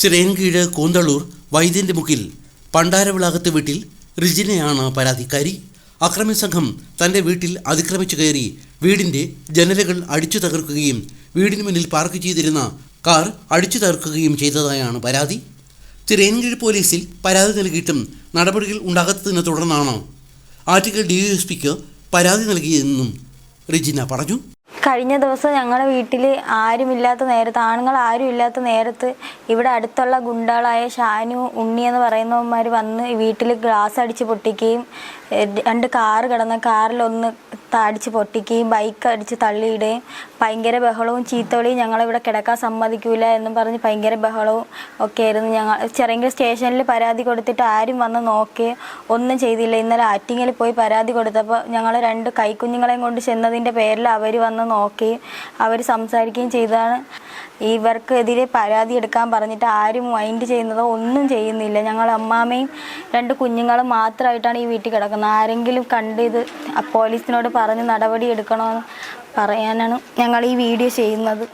ചിറയൻകീഴ് കൂന്തളൂർ വൈദ്യന്റെ മുക്കിൽ പണ്ടാരവിളാകത്ത് വീട്ടിൽ റിജിനയാണ് പരാതിക്കാരി. അക്രമി സംഘം തന്റെ വീട്ടിൽ അതിക്രമിച്ചു കയറി വീടിന്റെ ജനലുകൾ അടിച്ചു തകർക്കുകയും വീടിന് മുന്നിൽ പാർക്ക് ചെയ്തിരുന്ന കാർ അടിച്ചു തകർക്കുകയും ചെയ്തതായാണ് പരാതി. ചിറയൻകീഴ് പോലീസിൽ പരാതി നൽകിയിട്ടും നടപടികൾ ഉണ്ടാകാത്തതിനെ തുടർന്നാണ് ആറ്റിക്കൽ ഡി എസ് പിക്ക് പരാതി നൽകിയതെന്നും റിജിന പറഞ്ഞു. കഴിഞ്ഞ ദിവസം ഞങ്ങളുടെ വീട്ടിൽ ആരുമില്ലാത്ത നേരത്ത് ആണുങ്ങൾ ആരും ഇല്ലാത്ത നേരത്ത് ഇവിടെ അടുത്തുള്ള ഗുണ്ടകളായ ഷാനു ഉണ്ണി എന്ന് പറയുന്നവന്മാർ വന്ന് വീട്ടിൽ ഗ്ലാസ് അടിച്ച് പൊട്ടിക്കുകയും രണ്ട് കാറ് കിടന്ന കാറിലൊന്ന് അടിച്ച് പൊട്ടിക്കുകയും ബൈക്ക് അടിച്ച് തള്ളിയിടുകയും ഭയങ്കര ബഹളവും ചീത്തവിളിയും ഞങ്ങളിവിടെ കിടക്കാൻ സമ്മതിക്കൂല എന്നും പറഞ്ഞ് ഭയങ്കര ബഹളവും ഒക്കെ ആയിരുന്നു ഞങ്ങൾ ചെറിയ സ്റ്റേഷനിൽ പരാതി കൊടുത്തിട്ട് ആരും വന്ന് നോക്കി ഒന്നും ചെയ്തില്ല. ഇന്നലെ ആറ്റിങ്ങിൽ പോയി പരാതി കൊടുത്തപ്പോൾ ഞങ്ങൾ രണ്ട് കൈക്കുഞ്ഞുങ്ങളെയും കൊണ്ട് ചെന്നതിന്റെ പേരിൽ അവർ വന്ന് നോക്കി അവർ സംസാരിക്കുകയും ചെയ്താണ് ഇവർക്കെതിരെ പരാതി എടുക്കാൻ പറഞ്ഞിട്ട് ആരും മൈൻഡ് ചെയ്യുന്നതോ ഒന്നും ചെയ്യുന്നില്ല. ഞങ്ങൾ അമ്മാമ്മയും രണ്ട് കുഞ്ഞുങ്ങളും മാത്രമായിട്ടാണ് ഈ വീട്ടിൽ കിടക്കുന്നത്. ആരെങ്കിലും കണ്ട് ഇത് പോലീസിനോട് പറഞ്ഞ് നടപടി എടുക്കണമെന്ന് പറയാനാണ് ഞങ്ങൾ ഈ വീഡിയോ ചെയ്യുന്നത്.